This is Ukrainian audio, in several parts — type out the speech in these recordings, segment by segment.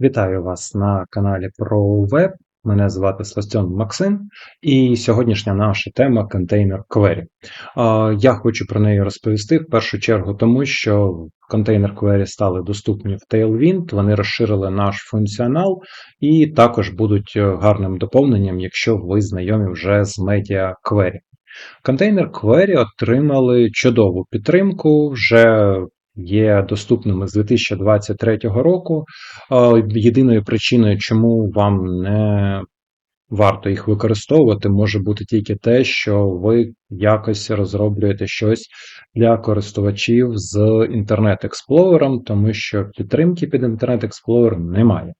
Вітаю вас на каналі веб. Мене звати Сластьон Максим, і сьогоднішня наша тема контейнер Query. Я хочу про неї розповісти в першу чергу, тому що контейнер Query стали доступні в Tailwind, вони розширили наш функціонал і також будуть е, гарним доповненням, якщо ви знайомі вже з Media Query. Контейнер Query отримали чудову підтримку. Вже є доступними з 2023 року. Єдиною причиною, чому вам не варто їх використовувати, може бути тільки те, що ви якось розроблюєте щось для користувачів з Інтернет-експлорером, тому що підтримки під Explorer немає.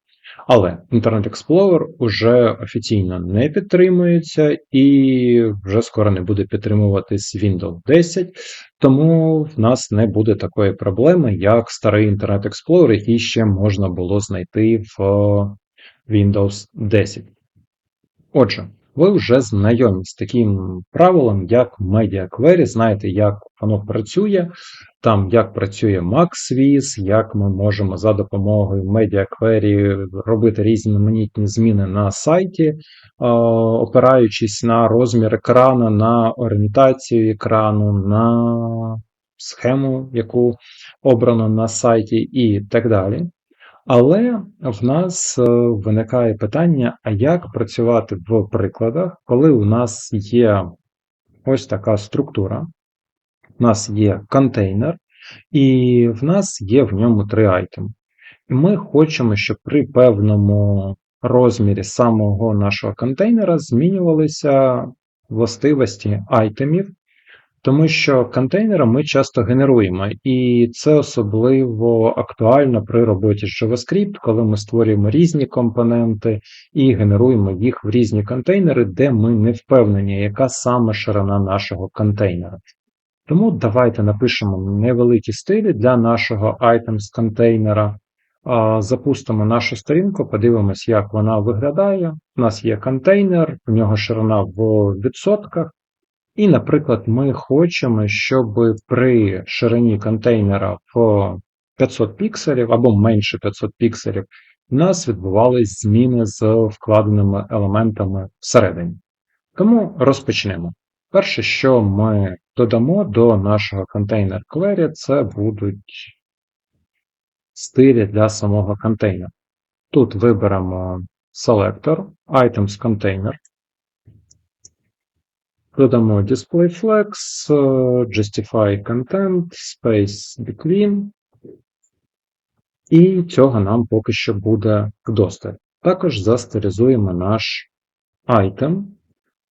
Але Internet Explorer уже офіційно не підтримується і вже скоро не буде підтримуватись Windows 10, тому в нас не буде такої проблеми, як старий Internet Explorer, який ще можна було знайти в Windows 10. Отже, ви вже знайомі з таким правилом, як Query, знаєте, як воно працює, там як працює MaxWiz, як ми можемо за допомогою Query робити різноманітні зміни на сайті, опираючись на розмір екрану, на орієнтацію екрану, на схему, яку обрано на сайті, і так далі. Але в нас е, виникає питання: а як працювати в прикладах, коли у нас є ось така структура, у нас є контейнер, і в нас є в ньому три айтеми. І ми хочемо, щоб при певному розмірі самого нашого контейнера змінювалися властивості айтемів, тому що контейнери ми часто генеруємо, і це особливо актуально при роботі з JavaScript, коли ми створюємо різні компоненти і генеруємо їх в різні контейнери, де ми не впевнені, яка саме ширина нашого контейнера. Тому давайте напишемо невеликі стилі для нашого items контейнера. Запустимо нашу сторінку, подивимось, як вона виглядає. У нас є контейнер, в нього ширина в відсотках. І, наприклад, ми хочемо, щоб при ширині контейнера в 500 пікселів або менше 500 пікселів, у нас відбувались зміни з вкладеними елементами всередині. Тому розпочнемо. Перше, що ми додамо до нашого контейнер query, це будуть стилі для самого контейнера. Тут виберемо Selector, Items Container. Додамо DisplayFlex, Justify Content, Space Between. І цього нам поки що буде вдосталь. Також застеризуємо наш item.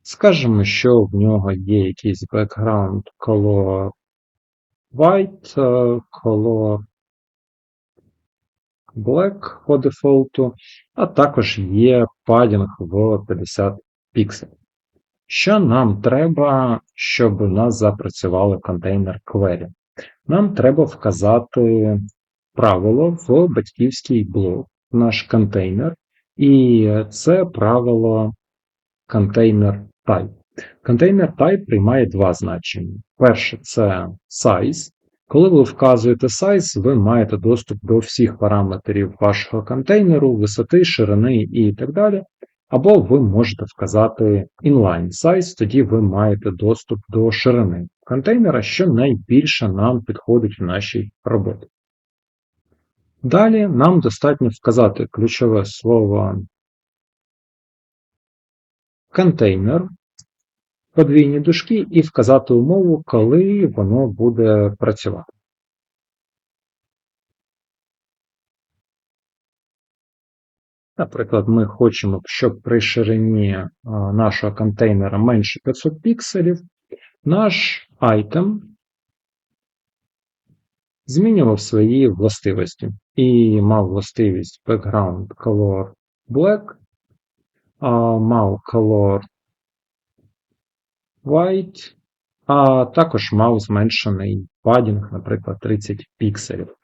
Скажемо, що в нього є якийсь background color white, color black по дефолту, а також є падінг в 50 пікселів. Що нам треба, щоб у нас запрацювали контейнер query? Нам треба вказати правило в батьківський блок, наш контейнер, і це правило контейнер type. Контейнер type приймає два значення. Перше це size. Коли ви вказуєте size, ви маєте доступ до всіх параметрів вашого контейнеру, висоти, ширини і так далі. Або ви можете вказати inline size, тоді ви маєте доступ до ширини контейнера, що найбільше нам підходить в нашій роботі. Далі нам достатньо вказати ключове слово контейнер, подвійні дужки і вказати умову, коли воно буде працювати. Наприклад, ми хочемо, щоб при ширині нашого контейнера менше 500 пікселів, наш item змінював свої властивості і мав властивість background color black, мав color white, а також мав зменшений падінг, наприклад, 30 пікселів.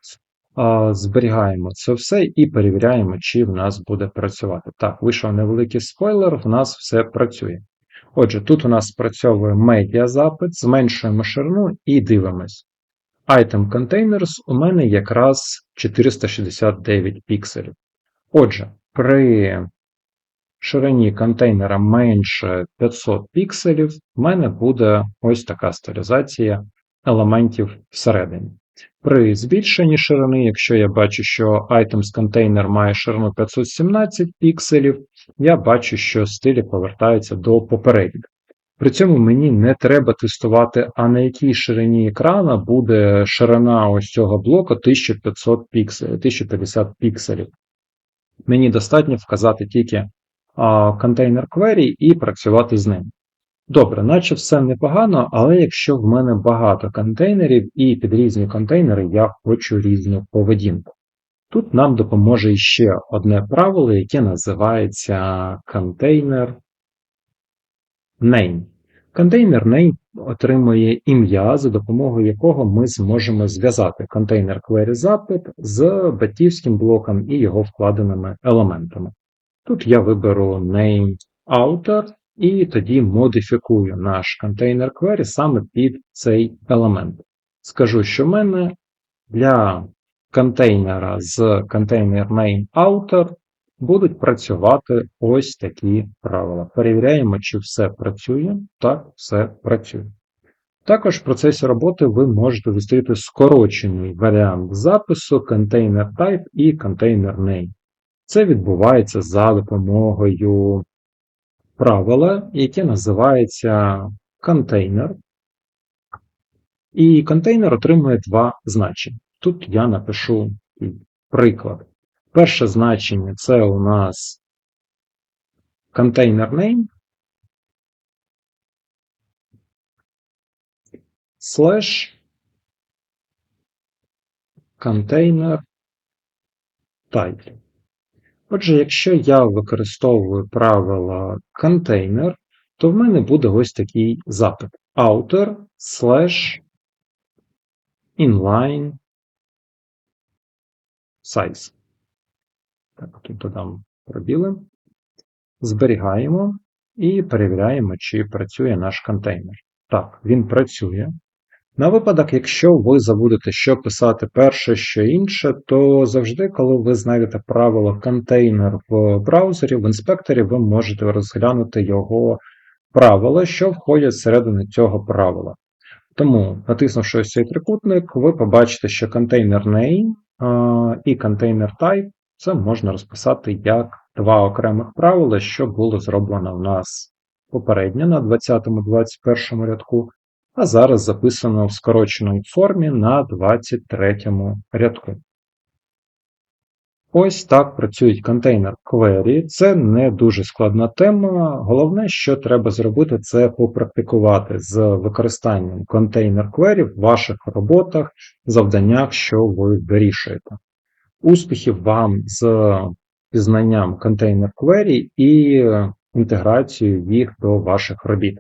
Зберігаємо це все і перевіряємо, чи в нас буде працювати. Так, вийшов невеликий спойлер, в нас все працює. Отже, тут у нас спрацьовує медіазапит, зменшуємо ширину і дивимось. Item Containers у мене якраз 469 пікселів. Отже, при ширині контейнера менше 500 пікселів, в мене буде ось така стилізація елементів всередині. При збільшенні ширини, якщо я бачу, що items контейнер має ширину 517 пікселів, я бачу, що стилі повертаються до попередніх. При цьому мені не треба тестувати, а на якій ширині екрана буде ширина ось цього блоку 1500 пікселів, 1050 пікселів. Мені достатньо вказати тільки контейнер query і працювати з ним. Добре, наче все непогано, але якщо в мене багато контейнерів і під різні контейнери я хочу різну поведінку. Тут нам допоможе ще одне правило, яке називається контейнер name. Контейнер name отримує ім'я, за допомогою якого ми зможемо зв'язати контейнер query запит з батьківським блоком і його вкладеними елементами. Тут я виберу name author і тоді модифікую наш контейнер query саме під цей елемент. Скажу, що в мене для контейнера з контейнер name author будуть працювати ось такі правила. Перевіряємо, чи все працює. Так, все працює. Також в процесі роботи ви можете зустріти скорочений варіант запису container type і container name. Це відбувається за допомогою правила, яке називається контейнер. І контейнер отримує два значення. Тут я напишу приклад. Перше значення це у нас container name slash container type. Отже, якщо я використовую правило контейнер, то в мене буде ось такий запит outer slash inline size. Так, тут додам пробіли. Зберігаємо і перевіряємо, чи працює наш контейнер. Так, він працює. На випадок, якщо ви забудете, що писати перше, що інше, то завжди, коли ви знайдете правило контейнер в браузері, в інспекторі, ви можете розглянути його правила, що входять всередину цього правила. Тому, натиснувши ось цей трикутник, ви побачите, що контейнер name і контейнер type це можна розписати як два окремих правила, що було зроблено в нас попередньо на 20-21 рядку, а зараз записано в скороченій формі на 23 рядку. Ось так працюють контейнер query. Це не дуже складна тема. Головне, що треба зробити, це попрактикувати з використанням контейнер query в ваших роботах, завданнях, що ви вирішуєте. Успіхів вам з пізнанням контейнер query і інтеграцією їх до ваших робіт.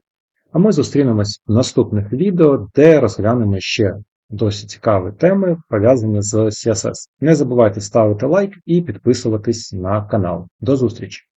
А ми зустрінемось в наступних відео, де розглянемо ще досить цікаві теми, пов'язані з CSS. Не забувайте ставити лайк і підписуватись на канал. До зустрічі!